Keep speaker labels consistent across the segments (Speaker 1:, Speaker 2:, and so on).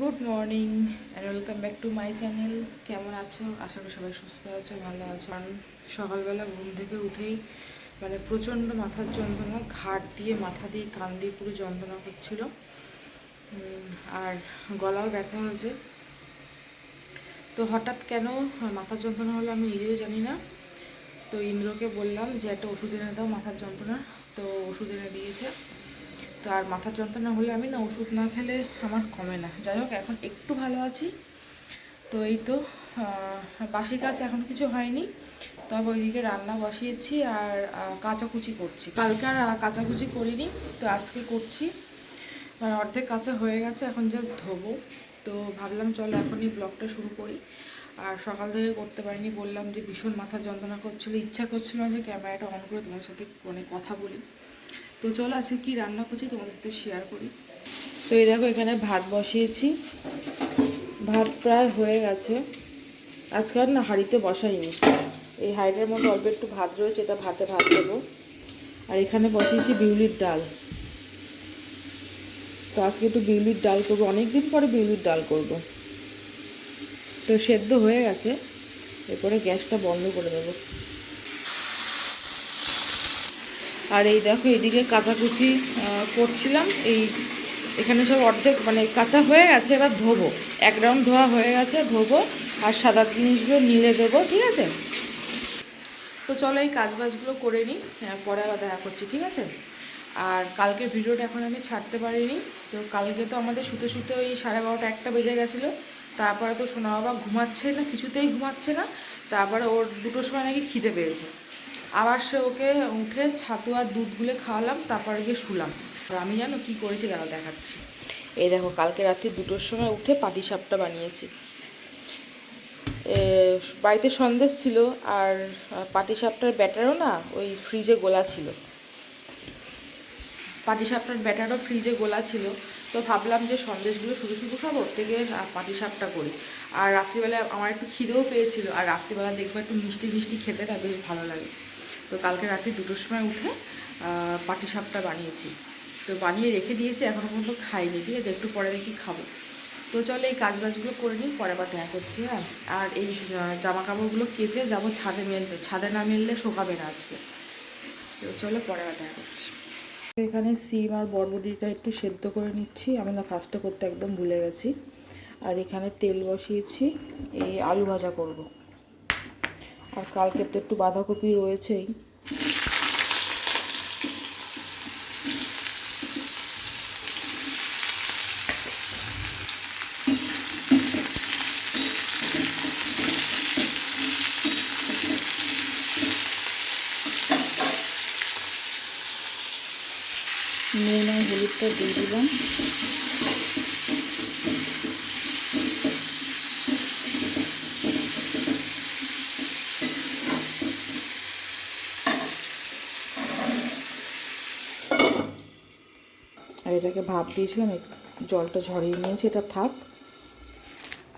Speaker 1: Good morning and welcome back to my channel কেমন আছো? আশা করি সবাই সুস্থ আছো ভালো আছো। কারণ সকালবেলা ঘুম থেকে উঠেই মানে প্রচণ্ড মাথার যন্ত্রণা ঘাট দিয়ে মাথা দিয়ে কান দিয়ে পুরো যন্ত্রণা উম, আর গলাও ব্যথা হয়েছে। তো হঠাৎ কেন মাথার যন্ত্রণা হলো আমি নিজেও জানি না। তো ইন্দ্রকে বললাম যে একটা ওষুধ এনে দাও মাথার যন্ত্রণা। তো ওষুধ এনে দিয়েছে। তো আর মাথার যন্ত্রণা হলে আমি না ওষুধ না খেলে আমার কমে না। যাই হোক, এখন একটু ভালো আছি। তো এই তো বাসি কাজ এখন কিছু হয়নি। তবে ওইদিকে রান্না বসিয়েছি আর কাঁচাকুচি করছি। কালকে আর কাঁচাকুচি করিনি, তো আজকে করছি। মানে অর্ধেক কাঁচা হয়ে গেছে, এখন জাস্ট ধোবো। তো ভাবলাম চলো এখনই ব্লগটা শুরু করি। আর সকাল থেকে করতে পারিনি, বললাম যে ভীষণ মাথা যন্ত্রণা করছিল। ইচ্ছা করছিল যে ক্যামেরাটা অন করে তোমার সাথে মানে কথা বলি। তো চলো আজকে কি রান্না করছি তোমাদের সাথে শেয়ার করি। তো এই দেখো এখানে ভাত বসিয়েছি। ভাত প্রায় হয়ে গেছে। আজকে আর না হাঁড়িতে বসাইনি। এই হাঁড়িটার মধ্যে অল্প একটু ভাত রয়েছে, এটা ভাতে ভাত দেবো। আর এখানে বসিয়েছি বিউলির ডাল। তো আজকে একটু বিউলির ডাল করব। অনেকদিন পরে বিউলির ডাল করব। তো সেদ্ধ হয়ে গেছে। এরপরে গ্যাসটা বন্ধ করে দেবো। আর এই দেখো এদিকে কাঁচাকুচি করছিলাম। এই এখানে সব অর্ধেক মানে কাঁচা হয়ে গেছে এবার ধোবো। এক রাউন্ড ধোয়া হয়ে গেছে ধোবো। আর সাদা জিনিসগুলো নিলে দেবো ঠিক আছে? তো চলো এই কাজবাজগুলো করে নিই হ্যাঁ, পরে আবার দেখা করছি ঠিক আছে? আর কালকের ভিডিওটা এখন আমি ছাড়তে পারিনি। তো কালকে তো আমাদের শুতে শুতে ওই সাড়ে বারোটা একটা বেজে গেছিল। তারপরে তো সোনা বাবা ঘুমাচ্ছে না কিছুতেই ঘুমাচ্ছে না। তারপরে ওর দুটোর সময় নাকি খিদে পেয়েছে। আবার সে ওকে উঠে ছাতু আর দুধ গুলে খাওয়ালাম, তারপরে গিয়ে শুলাম। আর আমি জানো কি করেছি দাঁড়া দেখাচ্ছি। এই দেখো, কালকে রাত্রি দুটোর সময় উঠে পাটি সাপটা বানিয়েছি। বাড়িতে সন্দেশ ছিল, আর পাটি সাপটার ব্যাটারও না, ওই ফ্রিজে গোলা ছিল। পাটি সাপটার ব্যাটারও ফ্রিজে গোলা ছিল, তো ভাবলাম যে সন্দেশগুলো শুধু শুধু খাব থেকে পাটি সাপটা করি। আর রাত্রিবেলা আমার একটু খিদেও পেয়েছিল, আর রাত্রিবেলা দেখব একটু মিষ্টি মিষ্টি খেতে না বেশ ভালো লাগে। তো কালকে রাত্রি দুটোর সময় উঠে পাটি সাপটা বানিয়েছি। তো বানিয়ে রেখে দিয়েছি এখনও পর্যন্ত খাইনি, ঠিক আছে? একটু পরে দেখি খাব। তো চলো এই কাজ বাজগুলো করে নিই, পরে আবার দেখা করছি হ্যাঁ? আর এই জামা কাপড়গুলো কেচে যাব ছাদে মেলতে। ছাদে না মেললে শোকাবে না আজকে। তো চলো পরে আবার দেখা করছি। এখানে সিম আর বরবটিটা একটু সেদ্ধ করে নিচ্ছি। আমি না ফার্স্টে করতে একদম ভুলে গেছি। আর এখানে তেল বসিয়েছি, এই আলু ভাজা করব। আর কালকে তো একটু বাঁধাকপি রয়েছেই। নুন আর হলুদটা দিয়ে দিলাম। আর এটাকে ভাপ দিয়েছিলাম একটু জলটা ঝরিয়ে নিয়েছি, এটা থাক।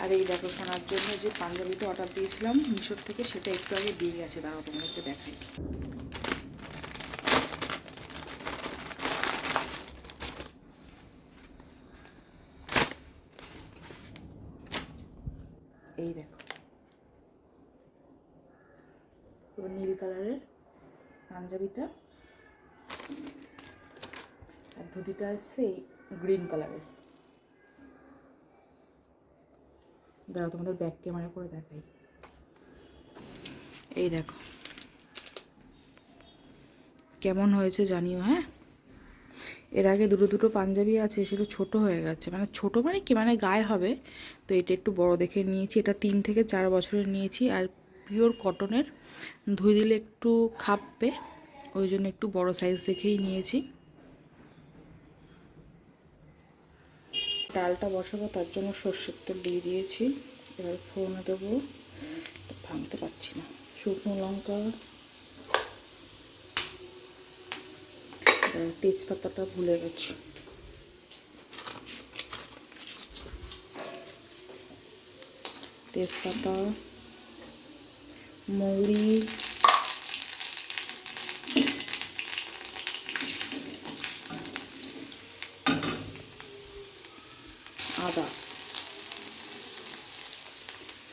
Speaker 1: আর এই দেখো শোনার জন্য যে পাঞ্জাবিটা অর্ডার দিয়েছিলাম মিশোর থেকে, সেটা একটু আগে দিয়ে গেছে, দাঁড়াও তোমাদেরকে দেখাই। এই দেখো। নীল কালারের পাঞ্জাবিটা। ধুতিটা আসছে এই গ্রিন কালারের দাঁড়াও, তোমাদের ব্যাক ক্যামেরা করে দেখাই। এই দেখো। কেমন হয়েছে জানিও হ্যাঁ? এর আগে দুটো দুটো পাঞ্জাবি আছে, সেগুলো ছোট হয়ে গেছে। মানে ছোট মানে কি? মানে গায়ে হবে। তো এটা একটু বড় দেখে নিয়েছি। এটা তিন থেকে চার বছরের নিয়েছি। আর পিওর কটনের ধুয়ে দিলে একটু খাপবে। ওই জন্য একটু বড় সাইজ দেখেই নিয়েছি। ডালটা বসাবো, তার জন্য সর্ষের তেল দিয়ে দিয়েছি। এবার ফোড়নে দেবো। ভাঙতে পারছি না। শুকনো লঙ্কা তেজপাতাটা ভুলে গেছি। তেজপাতা, মৌরি আদা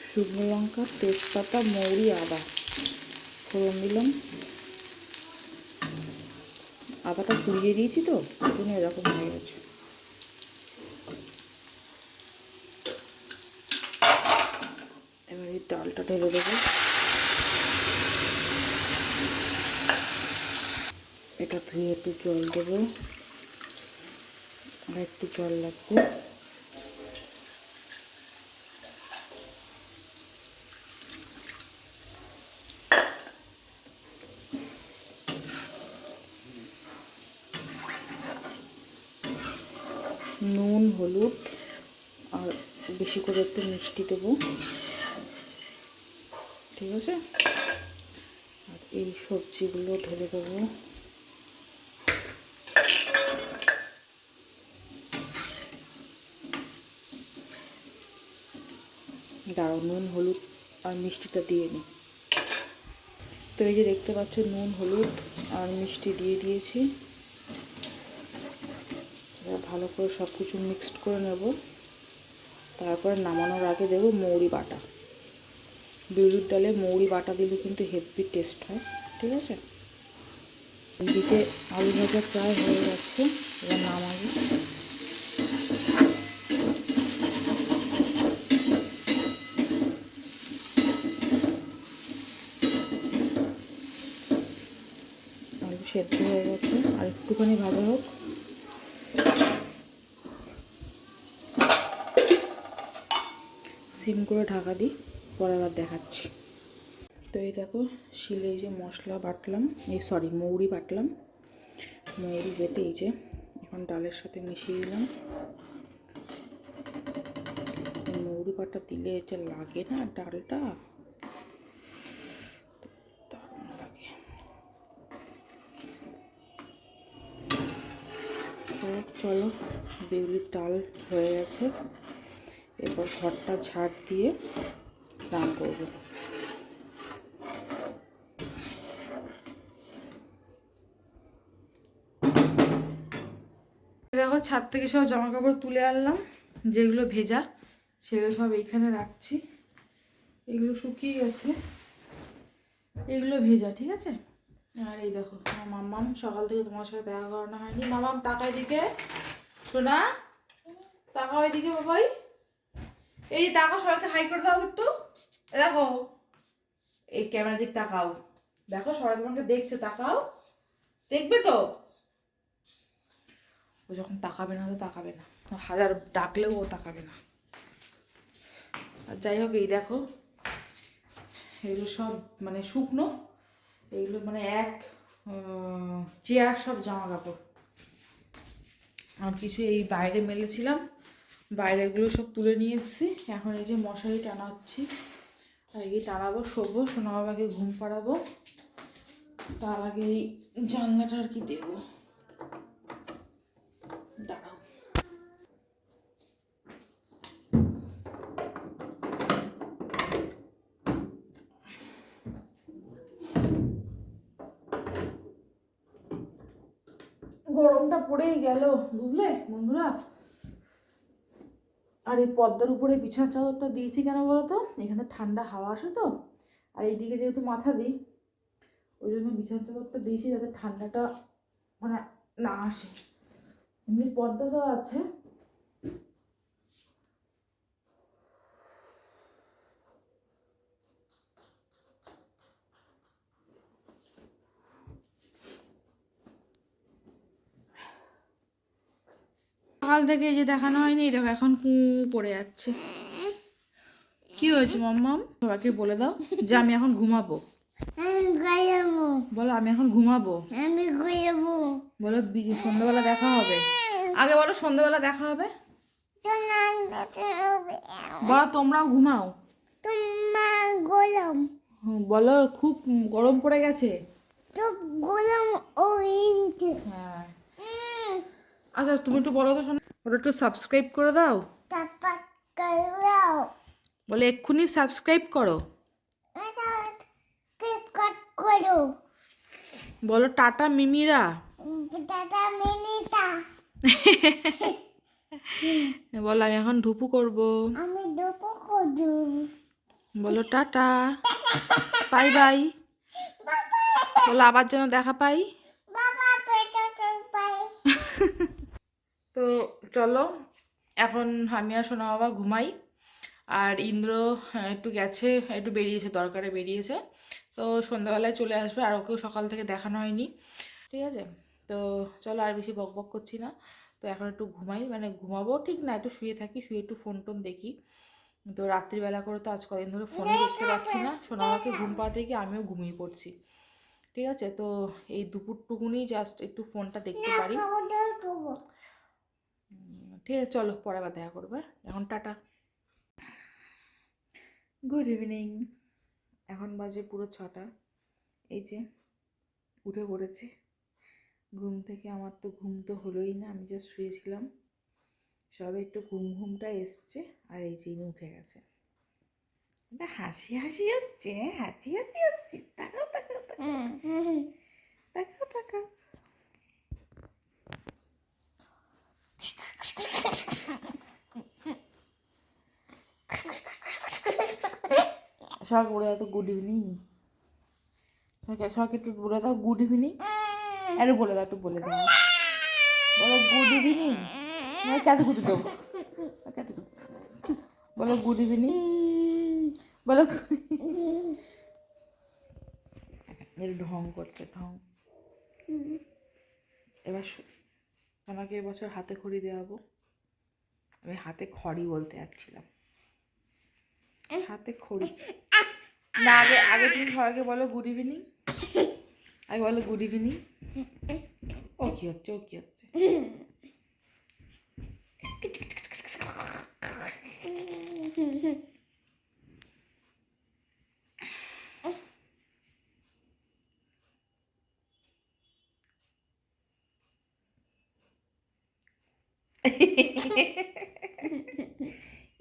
Speaker 1: শুকনো লঙ্কা, তেজপাতা, মৌরি, আদা। ফোড়ন দিলাম। আদাটা পুড়িয়ে দিয়েছি তো জন্য এরকম হয়ে গেছে। এবার এই ডালটা ঢেলে দেবো। এটা ধুয়ে একটু জল দেবো। আর একটু জল লাগবে। নুন, হলুদ, আর বেশি করে একটু মিষ্টি দেবো। ঠিক আছে? আর এই সবজিগুলো ঢেলে দেবো। দাঁড়াও, নুন, হলুদ আর মিষ্টিটা দিয়ে নিই তো এই যে দেখতে পাচ্ছ, নুন, হলুদ আর মিষ্টি দিয়ে দিয়েছি। ভালো করে সব কিছু মিক্সড করে নেব। তারপর নামানোর আগে দেবো মৌরি বাটা। বিউলির ডালে মৌরি বাটা দিলে কিন্তু হেভি টেস্ট হয়, ঠিক আছে? এদিকে আলু ভাজা প্রায় হয়ে যাচ্ছে এবার নামাবো। আলু সেদ্ধ হয়ে গেছে, আর একটুখানি ভাজা হোক। সিম করে ঢাকা দিই, পরে আবার দেখাচ্ছি। তো এই দেখো, শিলে এই যে মশলা বাটলাম, এই সরি মৌরি বাটলাম। মৌরি বেটে এই যে এখন ডালের সাথে মিশিয়ে দিলাম। মৌরি বাটা দিলে এটা লাগে না ডালটা? চলো বেগুলির ডাল হয়ে গেছে। এরপর ঘরটা ঝাড় দিয়ে স্নান করব। দেখো, ছাদ থেকে সব জামা কাপড় তুলে আনলাম, যেগুলো ভেজা, সেগুলো সব এইখানে রাখছি। এগুলো শুকিয়ে গেছে। এগুলো ভেজা, ঠিক আছে? আর এই দেখো, আমার মাম্মাম সকাল থেকে তোমার সাথে দেখা করানো হয়নি। মামাম তাকায় দিকে শোনা তাকাও এদিকে বাবাই। এই তাকাও সবাইকে হাই করে দাও একটু। দেখো, এই ক্যামেরা দিক তাকাও। দেখো, সবাই তোমাকে দেখছে, তাকাও। দেখবে তো? ও যখন তাকাবে না, তো তাকাবে না। হাজার ডাকলেও ও তাকাবে না। আর যাই হোক, এই দেখো, এগুলো সব মানে শুকনো। এগুলো মানে এক চেয়ার সব জামা কাপড় আর কিছু এই বাইরে মেলেছিলাম। বাইরেগুলো সব তুলে নিয়ে এসেছি। এখন এই যে মশারি টানা হচ্ছি আর এই টানাবো, শোবো, সোনা বাবাকে ঘুম পাড়াবো। তার আগে এই জানলাটা আর কি দেবো। গরমটা পড়েই গেল, বুঝলে বন্ধুরা? আর এই পদ্মার উপরে বিছা চাদরটা দিয়েছি কেন বলো তো এখানে ঠান্ডা হাওয়া আসে তো। আর এইদিকে যেহেতু মাথা দিই, ওই জন্য বিছা চাদরটা দিয়েছি যাতে ঠান্ডাটা মানে না আসে। এমনি পর্দা তো আছে। সকাল থেকে এই যে দেখানো হয়নি দেখো এখন কু পড়ে যাচ্ছে। কি হয়েছে মাম্মাম? সবাইকে বলে দাও যে আমি এখন ঘুমাবো। বলো আমি এখন ঘুমাবো?
Speaker 2: আমি
Speaker 1: বলো সন্ধ্যাবেলা দেখা হবে? আগে বলো সন্ধ্যাবেলা দেখা হবে? বলো তোমরাও ঘুমাও। হুম, বলো খুব গরম পড়ে গেছে। হ্যাঁ। আচ্ছা তুমি একটু বলো তো শোনো ওটা একটু সাবস্ক্রাইব করে দাও। বলে এক্ষুনি সাবস্ক্রাইব করো। বলো টাটা মিমিরা।
Speaker 2: দাদা মিনিটা
Speaker 1: বলো আমি এখন ঢুপু করব।
Speaker 2: আমি দুপো করু
Speaker 1: বলো টাটা। Bye bye. বলো আবার যেন দেখা পাই
Speaker 2: বাবা পেটা পাই
Speaker 1: তো চলো এখন আমি আর সোনা বাবা ঘুমাই আর ইন্দ্র হ্যাঁ, একটু গেছে একটু বেরিয়েছে দরকারে বেরিয়েছে তো সন্ধ্যাবেলায় চলে আসবে আর ওকেও সকাল থেকে দেখানো হয়নি ঠিক আছে? তো চলো আর বেশি বক বক করছি না তো এখন একটু ঘুমাই মানে ঘুমাবো ঠিক না একটু শুয়ে থাকি শুয়ে একটু ফোন টোন দেখি তো রাত্রিবেলা করে তো আজ কদিন ধরে ফোনে দেখতে পাচ্ছি না সোনামাকে ঘুম পাওয়াতে গিয়ে আমিও ঘুমিয়ে পড়ছি ঠিক আছে? তো এই দুপুরটুকুনি জাস্ট একটু ফোনটা দেখতে পারি। ঠিক আছে চলো পরে আবার দেখা করবে এখন টাটা। গুড ইভিনিং এখন বাজে পুরো ছটা। এই যে উঠে পড়েছে। ঘুম থেকে আমার তো ঘুম তো হলোই না আমি জাস্ট শুয়েছিলাম। সবে একটু ঘুম ঘুমটা এসছে আর এই যে উঠে গেছে। এটা হাসি হাসি হচ্ছে হ্যাঁ? হাসি হাসি হচ্ছে। তাকাও তাকাও তাকাও। তাকাও তাকাও। সবাইকে বলে দাও তো গুড ইভিনিং সবাইকে সবাইকে একটু বলে দাও গুড ইভিনিং একটু বলে দাও, একটু বলে দাও। বলো গুড ইভিনিং কত গুড দেবো কত বলো গুড ইভিনিং বলো এর ঢং করছে, ঢং। এবার আমাকে এবছর হাতে খড়ি দেওয়াবো। আমি হাতে খড়ি বলতে যাচ্ছিলাম। হাতে খড়ি। না, আগে আগে তুমি সবাইকে বলো গুড ইভিনিং আগে বলো গুড ইভিনিং ও, কি হচ্ছে, ও, কি হচ্ছে?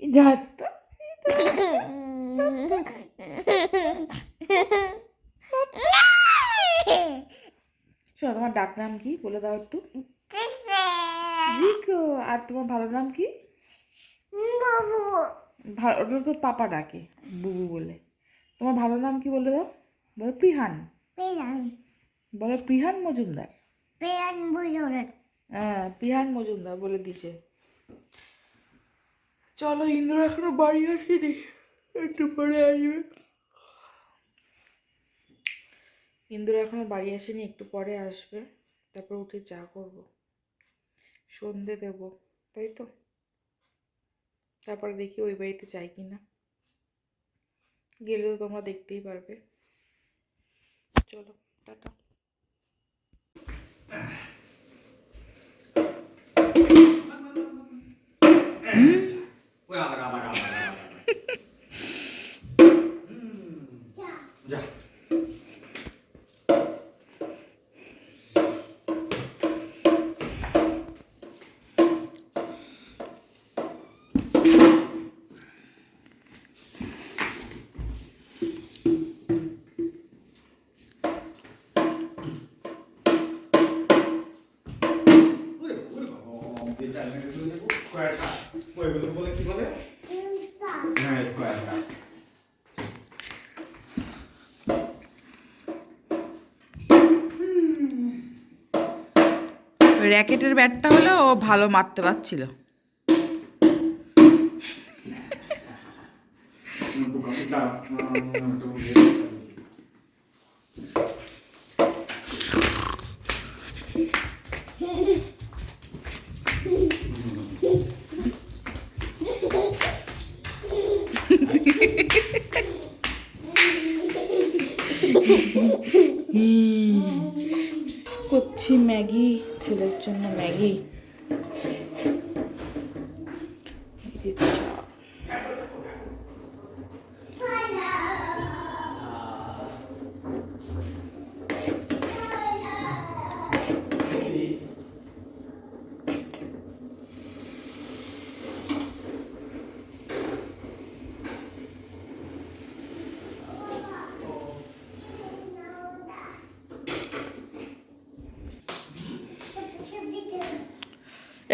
Speaker 1: যাত্রা শোনো তোমার ডাক নাম কি? বলে দাও একটু। জিকো আর তোমার ভালো নাম কি?
Speaker 2: বাবু
Speaker 1: ভালো ওটা তো পাপা ডাকে বুবু বলে। তোমার ভালো নাম কি বলে দাও? বলো পিহান।
Speaker 2: পেয়ান
Speaker 1: বলো পিহান মজুমদার।
Speaker 2: পেয়ান বুঝলেন
Speaker 1: হ্যাঁ পিহান মজুমদার বলে দিয়েছে। চলো, ইন্দ্র এখনও বাড়ি আসেনি। একটু পরে আসবে। ইন্দ্র এখনও বাড়ি আসেনি, একটু পরে আসবে। তারপর উঠে চা করব। সন্ধে দেব, তাই তো? তারপরে দেখি ওই বাড়িতে যাই কি না গেলেও তোমরা দেখতেই পারবে। চলো, টাটা।
Speaker 3: ওই আবার আবার আবার আবার যা
Speaker 1: র্যাকেটের ব্যাটটা হলে ও ভালো মারতে পারছিল
Speaker 3: একটু কফি দাও একটু
Speaker 1: করছি ম্যাগি ছেলের জন্য ম্যাগি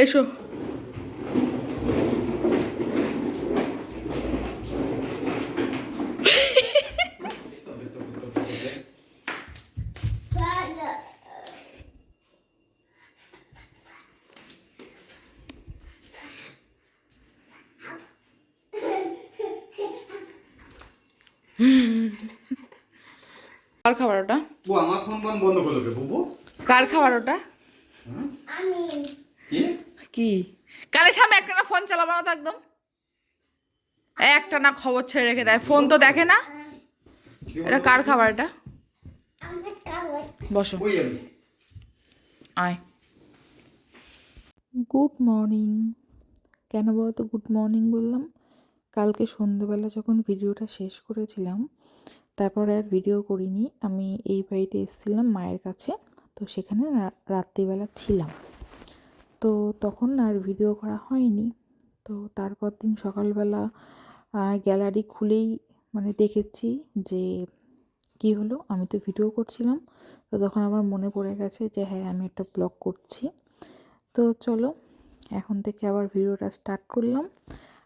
Speaker 1: এসো। কার খাবার ওটা?
Speaker 3: ও আমার ফোন বন্ধ করে দেবে বুবু।
Speaker 1: কার খাবার ওটা?
Speaker 3: হ্যাঁ?
Speaker 2: আমি।
Speaker 3: কি?
Speaker 1: কি? কালের সামনে একটা না ফোন চালাবো না তো একদম? একটা না খবর ছেড়ে রেখে দেয়। ফোন তো দেখে না? এটা কার খাবার এটা? বসো। আয়। Good morning. কেন বলো তো গুড মর্নিং বললাম? কালকে সন্ধেবেলা যখন ভিডিওটা শেষ করেছিলাম তারপরে আর ভিডিও করিনি আমি এই বাড়িতে এসেছিলাম মায়ের কাছে তো সেখানে রাত্রিবেলা ছিলাম। তো তখন আর ভিডিও করা হয়নি। তো তারপর দিন সকালবেলা গ্যালারি খুলেই মানে দেখেছি যে, কি হলো? আমি তো ভিডিও করছিলাম। তো তখন আমার মনে পড়ে গেছে যে হ্যাঁ আমি একটা ব্লগ করছি। তো চলো, এখন থেকে আবার ভিডিওটা স্টার্ট করলাম।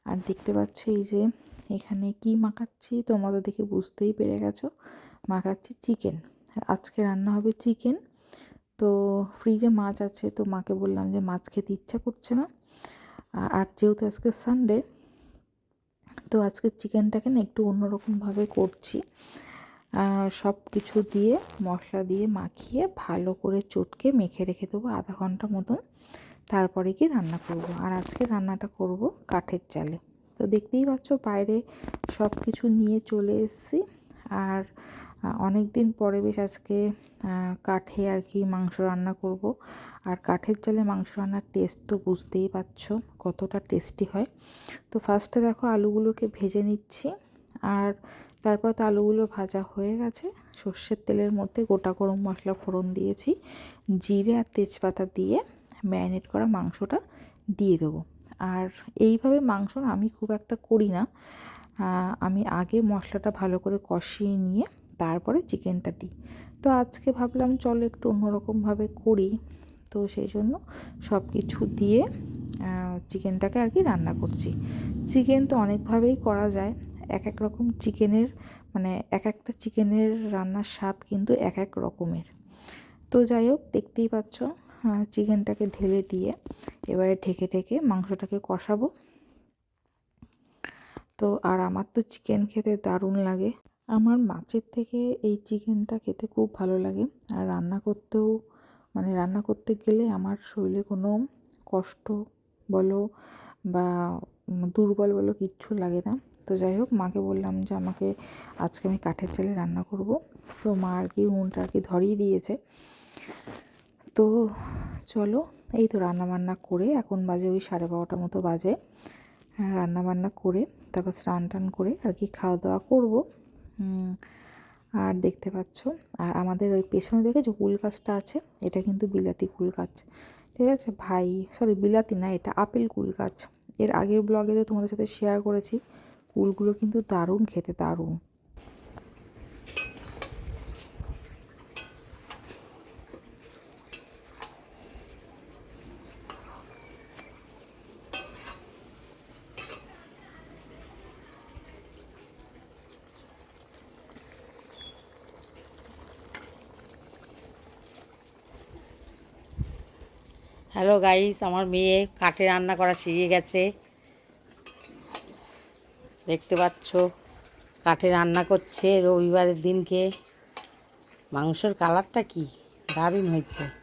Speaker 1: আর দেখতে পাচ্ছি এই যে, এখানে কি মাখাচ্ছি তোমরা তো দেখে বুঝতেই পেরে গেছো। মাখাচ্ছি চিকেন আজকে রান্না হবে চিকেন তো ফ্রিজে মাছ আছে, তো মাকে বললাম যে মাছ খেতে ইচ্ছা করছে না। আর যেহেতু আজকে সানডে তো আজকে চিকেনটাকে না একটু অন্যরকমভাবে করছি। সব কিছু দিয়ে, মশলা দিয়ে মাখিয়ে ভালো করে চটকে মেখে রেখে দেবো আধা ঘণ্টা মতন। তারপরে কি রান্না করব। আর আজকে রান্নাটা করব কাঠের চালে। তো দেখতেই পাচ্ছ বাইরে সব কিছু নিয়ে চলে এসেছি। আর অনেক দিন পরে বেশ আজকে কাঠে আর কি মাংস রান্না করব। আর কাঠের চালে মাংস রান্নার টেস্ট তো বুঝতেই পারছ কতটা টেস্টি হয়। তো ফার্স্টে দেখো আলুগুলোকে ভেজে নিচ্ছি। আর তারপর তো আলুগুলো ভাজা হয়ে গেছে। সর্ষের তেলের মধ্যে গোটা গরম মশলা ফোড়ন দিয়েছি। জিরে আর তেজপাতা দিয়ে ম্যারিনেট করা মাংসটা দিয়ে দেবো। আর এইভাবে মাংস আমি খুব একটা করি না। আমি আগে মশলাটা ভালো করে কষিয়ে নিয়ে তারপরে চিকেনটা দিই। তো আজকে ভাবলাম চলো একটু অন্যরকমভাবে করি। তো সেই জন্য সব কিছু দিয়ে চিকেনটাকে আর কি রান্না করছি। চিকেন তো অনেকভাবেই করা যায়। এক এক রকম চিকেনের মানে এক একটা চিকেনের রান্নার স্বাদ কিন্তু এক এক রকমের। তো যাই হোক, দেখতেই পাচ্ছ চিকেনটাকে ঢেলে দিয়ে এবারে ঢেকে ঢেকে মাংসটাকে কষাবো। তো আর আমার তো চিকেন খেতে দারুণ লাগে। আমার মাছের থেকে এই চিকেনটা খেতে খুব ভালো লাগে। আর রান্না করতেও মানে রান্না করতে গেলে আমার শরীরে কোনো কষ্ট বলো বা দুর্বল বলো কিচ্ছু লাগে না। তো যাই হোক মাকে বললাম যে আমাকে আজকে আমি কাঠের চালে রান্না করব। তো মা আর কি উনটা আর কি ধরিয়ে দিয়েছে। তো চলো এই তো রান্না বান্না করে এখন বাজে ওই সাড়ে বারোটা মতো বাজে। হ্যাঁ, রান্না বান্না করে তারপর স্নান টান করে আর কি খাওয়া দাওয়া করব। আর দেখতে পাচ্ছ, আর আমাদের ওই পেছনে দেখে যে কুল গাছটা আছে, এটা কিন্তু বিলাতি কুল গাছ, ঠিক আছে? ভাই সরি বিলাতি না, এটা আপেল কুল গাছ। এর আগের ব্লগে তো তোমাদের সাথে শেয়ার করেছি, কুলগুলো কিন্তু দারুণ, খেতে দারুণ।
Speaker 4: গাইস আমার মেয়ে কাঠে রান্না করা শিখে গেছে। দেখতে পাচ্ছ, কাঠে রান্না করছে রবিবারের দিনকে। মাংসর কালারটা কি? দারুণ হয়েছে।